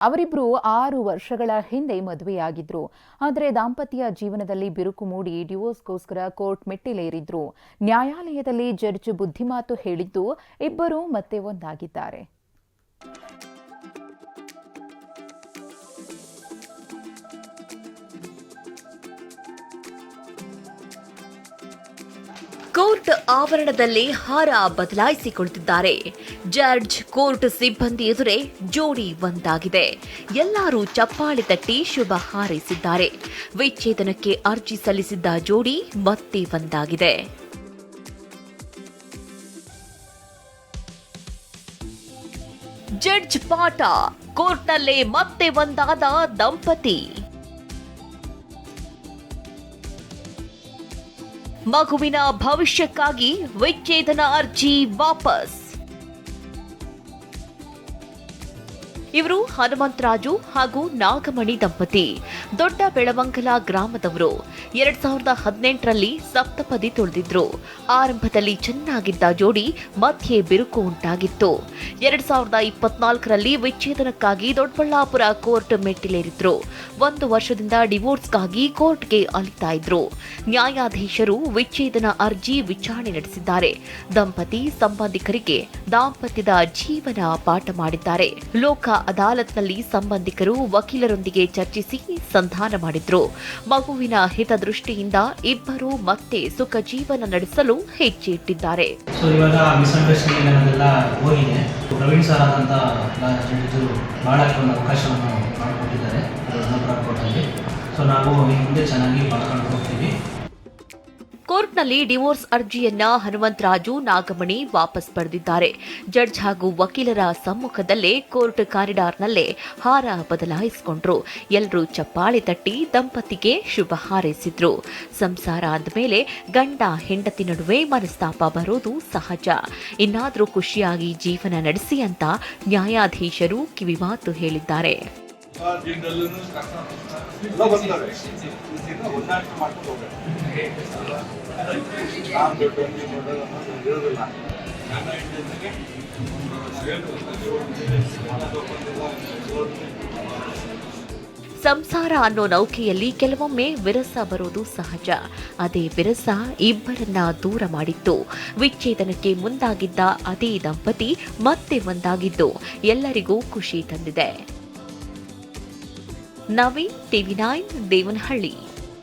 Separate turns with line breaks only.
ಅವರಿಬ್ರು ಆರು ವರ್ಷಗಳ ಹಿಂದೆ ಮದುವೆಯಾಗಿದ್ರು. ಆದರೆ ದಾಂಪತ್ಯ ಜೀವನದಲ್ಲಿ ಬಿರುಕು ಮೂಡಿ ಡಿವೋರ್ಸ್ಗೋಸ್ಕರ ಕೋರ್ಟ್ ಮೆಟ್ಟಿಲೇರಿದ್ರು. ನ್ಯಾಯಾಲಯದಲ್ಲಿ ಜಡ್ಜ್ ಬುದ್ಧಿಮಾತು ಹೇಳಿದ್ದು ಇಬ್ಬರೂ ಮತ್ತೆ ಒಂದಾಗಿದ್ದಾರೆ.
ಕೋರ್ಟ್ ಆವರಣದಲ್ಲಿ ಹಾರ ಬದಲಾಯಿಸಿಕೊಳ್ತಿದ್ದಾರೆ. ಜಡ್ಜ್ ಕೋರ್ಟ್ ಸಿಬ್ಬಂದಿ ಎದುರೇ ಜೋಡಿ ಒಂದಾಗಿದೆ. ಎಲ್ಲರೂ ಚಪ್ಪಾಳೆ ತಟ್ಟಿ ಶುಭ ಹಾರೈಸಿದ್ದಾರೆ. ವಿಚ್ಛೇದನಕ್ಕೆ ಅರ್ಜಿ ಸಲ್ಲಿಸಿದ್ದ ಜೋಡಿ ಮತ್ತೆ ಒಂದಾಗಿದೆ. ಜಡ್ಜ್ ಪಾಠ, ಕೋರ್ಟ್ನಲ್ಲೇ ಮತ್ತೆ ಒಂದಾದ ದಂಪತಿ. ಮಗುವಿನ ಭವಿಷ್ಯಕ್ಕಾಗಿ ವಿಚ್ಛೇದನ ಅರ್ಜಿ ವಾಪಸ್. ಇವರು ಹನುಮಂತರಾಜು ಹಾಗೂ ನಾಗಮಣಿ ದಂಪತಿ. ದೊಡ್ಡ ಬೆಳವಂಗಲ ಗ್ರಾಮದವರು. ಎರಡ್ ಸಾವಿರದ ಹದಿನೆಂಟರಲ್ಲಿ ಸಪ್ತಪದಿ ತುಳಿದಿದ್ರು. ಆರಂಭದಲ್ಲಿ ಚೆನ್ನಾಗಿದ್ದ ಜೋಡಿ ಮಧ್ಯೆ ಬಿರುಕು ಉಂಟಾಗಿತ್ತು. ಎರಡ್ ಸಾವಿರದ ಇಪ್ಪತ್ನಾಲ್ಕರಲ್ಲಿ ವಿಚ್ಛೇದನಕ್ಕಾಗಿ ದೊಡ್ಡಬಳ್ಳಾಪುರ ಕೋರ್ಟ್ ಮೆಟ್ಟಿಲೇರಿದ್ರು. ಒಂದು ವರ್ಷದಿಂದ ಡಿವೋರ್ಸ್ಗಾಗಿ ಕೋರ್ಟ್ಗೆ ಅಲಿತಾ ಇದ್ರು. ನ್ಯಾಯಾಧೀಶರು ವಿಚ್ಛೇದನ ಅರ್ಜಿ ವಿಚಾರಣೆ ನಡೆಸಿದ್ದಾರೆ. ದಂಪತಿ ಸಂಬಂಧಿಕರಿಗೆ ದಾಂಪತ್ಯದ ಜೀವನ ಪಾಠ ಮಾಡಿದ್ದಾರೆ. ಲೋಕ ಅದಾಲತ್ನಲ್ಲಿ ಸಂಬಂಧಿಕರು ವಕೀಲರೊಂದಿಗೆ ಚರ್ಚಿಸಿ ಸಂಧಾನ ಮಾಡಿದ್ರು. ಮಗುವಿನ ಹಿತದೃಷ್ಟಿಯಿಂದ ಇಬ್ಬರು ಮತ್ತೆ ಸುಖ ಜೀವನ ನಡೆಸಲು ಹೆಜ್ಜೆ ಇಟ್ಟಿದ್ದಾರೆ
ಸೊ ನಾವು ಹಿಂದೆ ಚೆನ್ನಾಗಿ ಮಾಡ್ಕೊಂಡು ಹೋಗ್ತೀವಿ.
ಕೋರ್ಟ್ನಲ್ಲಿ ಡಿವೋರ್ಸ್ ಅರ್ಜಿಯನ್ನ ಹನುಮಂತರಾಜು ನಾಗಮಣಿ ವಾಪಸ್ ಪಡೆದಿದ್ದಾರೆ. ಜಡ್ಜ್ ಹಾಗೂ ವಕೀಲರ ಸಮ್ಮುಖದಲ್ಲೇ ಕೋರ್ಟ್ ಕಾರಿಡಾರ್ನಲ್ಲೇ ಹಾರ ಬದಲಾಯಿಸಿಕೊಂಡ್ರು. ಎಲ್ಲರೂ ಚಪ್ಪಾಳೆ ತಟ್ಟಿ ದಂಪತಿಗೆ ಶುಭ ಹಾರೈಸಿದ್ರು. ಸಂಸಾರ ಅಂದಮೇಲೆ ಗಂಡ ಹೆಂಡತಿ ನಡುವೆ ಮನಸ್ತಾಪ ಬರೋದು ಸಹಜ. ಇನ್ನಾದರೂ ಖುಷಿಯಾಗಿ ಜೀವನ ನಡೆಸಿ ಅಂತ ನ್ಯಾಯಾಧೀಶರು ಕಿವಿಮಾತು ಹೇಳಿದ್ದಾರೆ. ಸಂಸಾರ ಅನ್ನೋ ನೌಕೆಯಲ್ಲಿ ಕೆಲವೊಮ್ಮೆ ವಿರಸ ಬರೋದು ಸಹಜ. ಅದೇ ವಿರಸ ಇಬ್ಬರನ್ನ ದೂರ ಮಾಡಿತ್ತು. ವಿಚ್ಛೇದನಕ್ಕೆ ಮುಂದಾಗಿದ್ದ ಅದೇ ದಂಪತಿ ಮತ್ತೆ ಒಂದಾಗಿದ್ದು ಎಲ್ಲರಿಗೂ ಖುಷಿ ತಂದಿದೆ. Naveen TV nine Devanahalli.